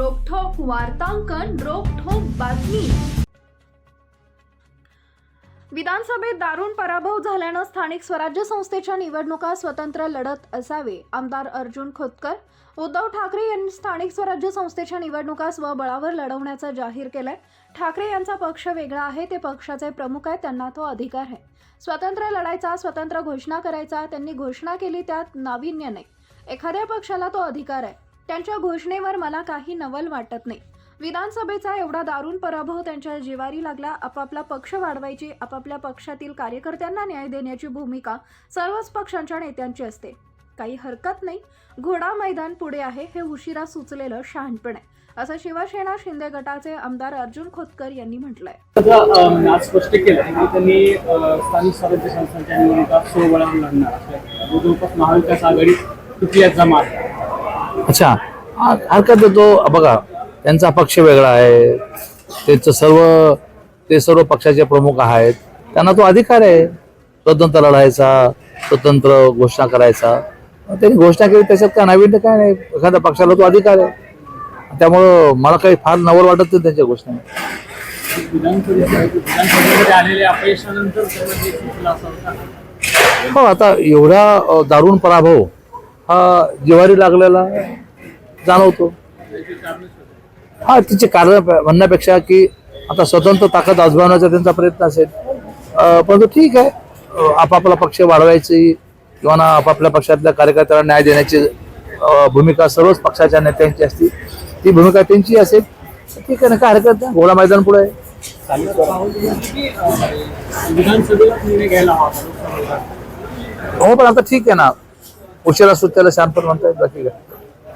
वार्तांकन रोखोक बातमी. विधानसभेत दारुण पराभव झाल्यानं स्थानिक स्वराज्य संस्थेच्या निवडणुका स्वतंत्र लढत असावे आमदार अर्जुन खोतकर. उद्धव ठाकरे यांनी स्थानिक स्वराज्य संस्थेच्या निवडणुका स्वबळावर लढवण्याचं जाहीर केलंय. ठाकरे यांचा पक्ष वेगळा आहे ते पक्षाचे प्रमुख आहेत त्यांना तो अधिकार आहे. स्वतंत्र लढायचा स्वतंत्र घोषणा करायचा त्यांनी घोषणा केली त्यात नाविन्य नाही. एखाद्या पक्षाला तो अधिकार आहे. त्यांच्या घोषणेवर मला काही नवल वाटत नाही. विधानसभेचा एवढा दारुण पराभव त्यांच्या जिवारी लागला. आपापला पक्ष वाढवायची आपापल्या पक्षातील कार्यकर्त्यांना न्याय देण्याची भूमिका सर्वच पक्षांच्या नेत्यांची असते. काही हरकत नाही. घोडा मैदान पुढे आहे हे उशिरा सुचलेलं शहाणपण आहे असं शिवसेना शिंदे गटाचे आमदार अर्जुन खोतकर यांनी म्हटलंय. आज स्पष्ट केलं की त्यांनी स्थानिक स्वराज्य संस्थांच्या निवडणुका सोळा लढणार जवळपास महाविकास आघाडी तिथल्या जमा आहे. अच्छा हरकत देतो बघा त्यांचा पक्ष वेगळा आहे. त्यांचं सर्व ते सर्व पक्षाचे प्रमुख आहेत. त्यांना तो अधिकार आहे. स्वतंत्र लढायचा स्वतंत्र घोषणा करायचा. त्यांनी घोषणा केली त्याच्यात काय नाविन्य काय नाही. एखाद्या पक्षाला तो अधिकार आहे. त्यामुळं मला काही फार नवल वाटत नाही त्यांच्या घोषणा. हो आता एवढा दारुण पराभव हा जिवारी लागलेला जाणवतो. हा तिचे कारण म्हणण्यापेक्षा की आता स्वतंत्र ताकद आजमावण्याचा त्यांचा प्रयत्न असेल. परंतु ठीक आहे. आपापला पक्ष वाढवायची किंवा ना आपापल्या पक्षातल्या कार्यकर्त्याला न्याय देण्याची भूमिका सर्वच पक्षाच्या नेत्यांची असते. ती भूमिका त्यांची असेल. तर ठीक आहे ना काय हरकत नाही घोडा मैदान पुढे आहे. हो पण आता ठीक आहे ना. उशिरा सुट्ट्याला शांतपण म्हणता येत बाकी काय.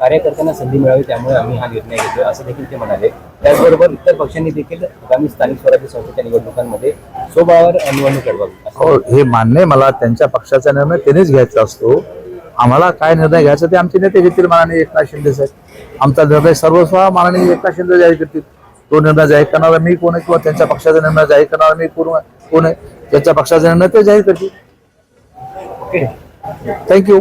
कार्यकर्त्यांना संधी मिळावी त्यामुळे आम्ही हा निर्णय घेतोय असं देखील ते म्हणाले. त्याचबरोबर इतर पक्षांनी देखील आगामी स्थानिक स्वराज्य संस्थेच्या निवडणुकांमध्ये स्वबळावर निवडणूक लढवावी. हो हे मान्य मला त्यांच्या पक्षाचा निर्णय त्यांनीच घ्यायचा असतो. आम्हाला काय निर्णय घ्यायचा ते आमचे नेते घेतील माननीय एकनाथ शिंदे साहेब. आमचा निर्णय सर्वस्व माननीय एकनाथ शिंदे जाहीर करतील. तो निर्णय जाहीर करणारा मी कोण आहे किंवा त्यांच्या पक्षाचा निर्णय जाहीर करणारा मी कोण कोण आहे? त्यांच्या पक्षाचा निर्णय ते जाहीर करतील. थँक्यू